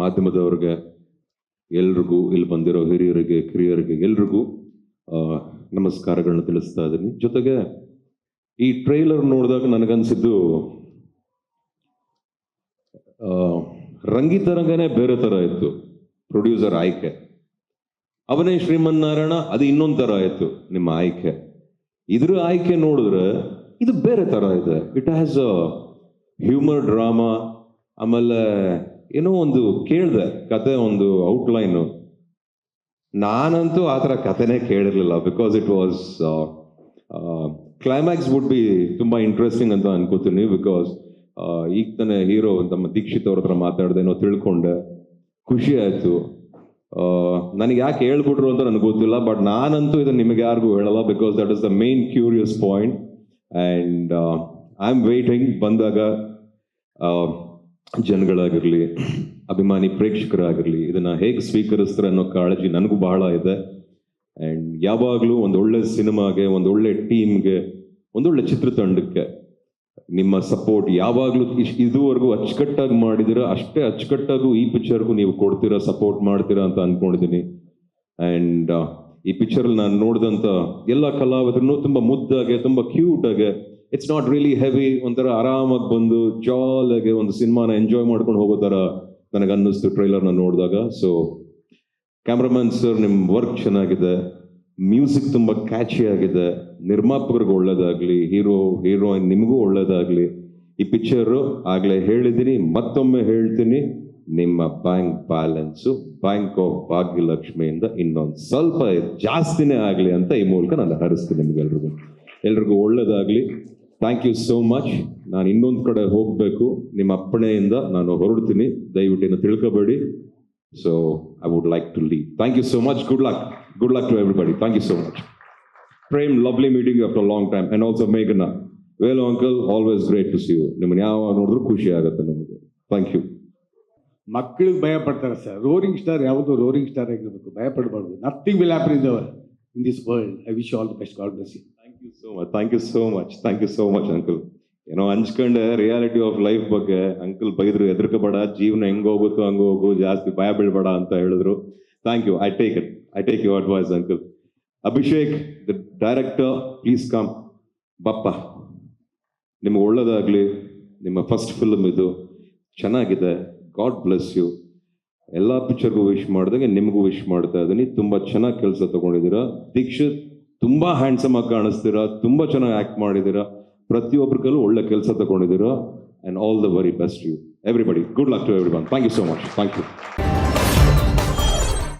ಮಾಧ್ಯಮದವ್ರಿಗೆ ಎಲ್ರಿಗೂ, ಇಲ್ಲಿ ಬಂದಿರೋ ಹಿರಿಯರಿಗೆ, ಕಿರಿಯರಿಗೆ ಎಲ್ರಿಗೂ ನಮಸ್ಕಾರಗಳನ್ನ ತಿಳಿಸ್ತಾ ಇದ್ದೀನಿ. ಜೊತೆಗೆ ಈ ಟ್ರೈಲರ್ ನೋಡಿದಾಗ ನನಗನ್ಸಿದ್ದು ರಂಗಿತರಂಗನೇ ಬೇರೆ ಥರ ಇತ್ತು. ಪ್ರೊಡ್ಯೂಸರ್ ಆಯ್ಕೆ. ಅವನೇ ಶ್ರೀಮನ್ನಾರಾಯಣ, ಅದು ಇನ್ನೊಂದು ಥರ ಇತ್ತು ನಿಮ್ಮ ಆಯ್ಕೆ. ಇದ್ರ ಆಯ್ಕೆ ನೋಡಿದ್ರೆ ಇದು ಬೇರೆ ಥರ ಇದೆ. It has a humour drama ಆಮೇಲೆ ಏನೋ ಒಂದು ಕೇಳಿದೆ ಕತೆ ಒಂದು ಔಟ್ಲೈನು ನಾನಂತೂ ಆ ಥರ ಕತೆನೇ ಕೇಳಿರಲಿಲ್ಲ because it was climax would be ತುಂಬ ಇಂಟ್ರೆಸ್ಟಿಂಗ್ ಅಂತ ಅನ್ಕೋತೀನಿ ಬಿಕಾಸ್ ಈಗ ತಾನೇ ಹೀರೋ ನಮ್ಮ ದೀಕ್ಷಿತ್ ಅವ್ರ ಹತ್ರ ಮಾತಾಡ್ದೇನೋ ತಿಳ್ಕೊಂಡೆ. ಖುಷಿ ಆಯಿತು. ನನಗೆ ಯಾಕೆ ಹೇಳ್ಬಿಟ್ರು ಅಂತ ನನಗೆ ಗೊತ್ತಿಲ್ಲ ಬಟ್ ನಾನಂತೂ ಇದನ್ನು ನಿಮಗೆ ಯಾರಿಗೂ ಹೇಳಲ್ಲ because that is the main curious point and I am waiting ಬಂದಾಗ ಆ, ಜನಗಳಾಗಿರಲಿ, ಅಭಿಮಾನಿ ಪ್ರೇಕ್ಷಕರಾಗಿರಲಿ, ಇದನ್ನ ಹೇಗೆ ಸ್ವೀಕರಿಸ್ತಾರೆ ಅನ್ನೋ ಕಾಳಜಿ ನನಗೂ ಬಹಳ ಇದೆ. ಆ್ಯಂಡ್ ಯಾವಾಗಲೂ ಒಂದು ಒಳ್ಳೆ ಸಿನಿಮಾಗೆ, ಒಂದು ಒಳ್ಳೆ ಟೀಮ್ಗೆ ಒಂದೊಳ್ಳೆ ಚಿತ್ರತಂಡಕ್ಕೆ ನಿಮ್ಮ ಸಪೋರ್ಟ್ ಯಾವಾಗಲೂ ಇದುವರೆಗೂ ಅಚ್ಚುಕಟ್ಟಾಗಿ ಮಾಡಿದಿರ, ಅಷ್ಟೇ ಅಚ್ಚುಕಟ್ಟಾಗೂ ಈ ಪಿಕ್ಚರ್ಗೂ ನೀವು ಕೊಡ್ತೀರಾ ಸಪೋರ್ಟ್ ಮಾಡ್ತೀರಾ ಅಂತ ಅಂದ್ಕೊಂಡಿದ್ದೀನಿ ಆ್ಯಂಡ್ ಈ ಪಿಕ್ಚರಲ್ಲಿ ನಾನು ನೋಡಿದಂಥ ಎಲ್ಲ ಕಲಾವಿದರನ್ನು ತುಂಬ ಮುದ್ದಾಗೆ, ತುಂಬ ಕ್ಯೂಟಾಗೆ ಇಟ್ಸ್ ನಾಟ್ ರಿಯಲಿ ಹೆವಿ ಒಂಥರ ಆರಾಮಾಗಿ ಬಂದು ಜಾಲಾಗಿ ಒಂದು ಸಿನಿಮಾನ ಎಂಜಾಯ್ ಮಾಡ್ಕೊಂಡು ಹೋಗೋ ಥರ ನನಗೆ ಅನ್ನಿಸ್ತು ಟ್ರೈಲರ್ನ ನೋಡಿದಾಗ. ಸೊ ಕ್ಯಾಮ್ರಾಮನ್ ಸರ್ ನಿಮ್ಮ ವರ್ಕ್ ಚೆನ್ನಾಗಿದೆ. ಮ್ಯೂಸಿಕ್ ತುಂಬ ಕ್ಯಾಚಿ ಆಗಿದೆ. ನಿರ್ಮಾಪಕರಿಗೆ ಒಳ್ಳೇದಾಗಲಿ ಹೀರೋ ಹೀರೋಯಿನ್ ನಿಮಗೂ ಒಳ್ಳೇದಾಗಲಿ. ಈ ಪಿಕ್ಚರು ಆಗಲೇ ಹೇಳಿದ್ದೀನಿ, ಮತ್ತೊಮ್ಮೆ ಹೇಳ್ತೀನಿ. ನಿಮ್ಮ ಬ್ಯಾಂಕ್ ಬ್ಯಾಲೆನ್ಸು ಬ್ಯಾಂಕ್ ಆಫ್ ಭಾಗ್ಯಲಕ್ಷ್ಮಿಯಿಂದ ಇನ್ನೊಂದು ಸ್ವಲ್ಪ ಜಾಸ್ತಿನೇ ಆಗಲಿ ಅಂತ ಈ ಮೂಲಕ ನಾನು ಹರಿಸ್ತೀನಿ ನಿಮಗೆಲ್ರಿಗೂ. ಎಲ್ರಿಗೂ ಒಳ್ಳೇದಾಗಲಿ. ಥ್ಯಾಂಕ್ ಯು ಸೋ ಮಚ್ ನಾನು ಇನ್ನೊಂದು ಕಡೆ ಹೋಗಬೇಕು. ನಿಮ್ಮ ಅಪ್ಪಣೆಯಿಂದ ನಾನು ಹೊರಡ್ತೀನಿ. ದಯವಿಟ್ಟು ಇನ್ನು ತಿಳ್ಕೊಬೇಡಿ. So I would like to leave thank you so much good luck good luck to everybody thank you so much Prem lovely meeting after long time and also ಮೇಘನ Velu uncle always great to see you ನಿಮ್ಮನ್ನು ಯಾವ ನೋಡಿದ್ರು ಖುಷಿ ಆಗುತ್ತೆ ನಮಗೆ. Thank you ಮಕ್ಕಳಿಗೆ ಭಯ ಪಡ್ತಾರೆ sir. Roaring star ಯಾವುದು ರೋರಿಂಗ್ ಸ್ಟಾರ್ ಆಗಿರ್ಬೇಕು? ಭಯ ಪಡಬಾರ್ದು. Nothing will happen in the other in this world I wish all the best God bless you much thank you so much thank you so much uncle ಏನೋ ಹಂಚ್ಕೊಂಡೆ reality of life ಬಗ್ಗೆ uncle ಬೈದ್ರು ಹೆದರ್ಕೋಬೇಡ ಜೀವನ ಹೆಂಗೆ ಹೋಗುತ್ತೋ ಹಂಗ ಹೋಗು, ಜಾಸ್ತಿ ಭಯ ಬೀಳ್ಬೇಡ ಅಂತ ಹೇಳಿದ್ರು. Thank you I take it I take you advice uncle Abhishek the director please come ಬಪ್ಪ, ನಿಮ್ಗೆ ಒಳ್ಳೇದಾಗ್ಲಿ. ನಿಮ್ಮ ಫಸ್ಟ್ ಫಿಲ್ಮ್ ಇದು. ಚೆನ್ನಾಗಿದೆ. ಗಾಡ್ ಬ್ಲೆಸ್ ಯು ಎಲ್ಲ ಪಿಕ್ಚರ್ಗೂ ವಿಶ್ ಮಾಡಿದಾಗ ನಿಮಗೂ ವಿಶ್ ಮಾಡ್ತಾ ಇದ್ದೀನಿ. ತುಂಬ ಚೆನ್ನಾಗಿ ಕೆಲಸ ತಗೊಂಡಿದ್ದೀರಾ. ದೀಕ್ಷಿತ್ ತುಂಬ ಹ್ಯಾಂಡ್ಸಮ್ ಆಗಿ ಕಾಣಿಸ್ತೀರಾ, ತುಂಬ ಚೆನ್ನಾಗಿ ಆ್ಯಕ್ಟ್ ಮಾಡಿದ್ದೀರಾ ಪ್ರತಿಯೊಬ್ಬರ ಕಲ್ಲೂ ಒಳ್ಳೆ ಕೆಲಸ ತಗೊಂಡಿದ್ದೀರಾ and all the very best you everybody good luck to everyone thank you so much thank you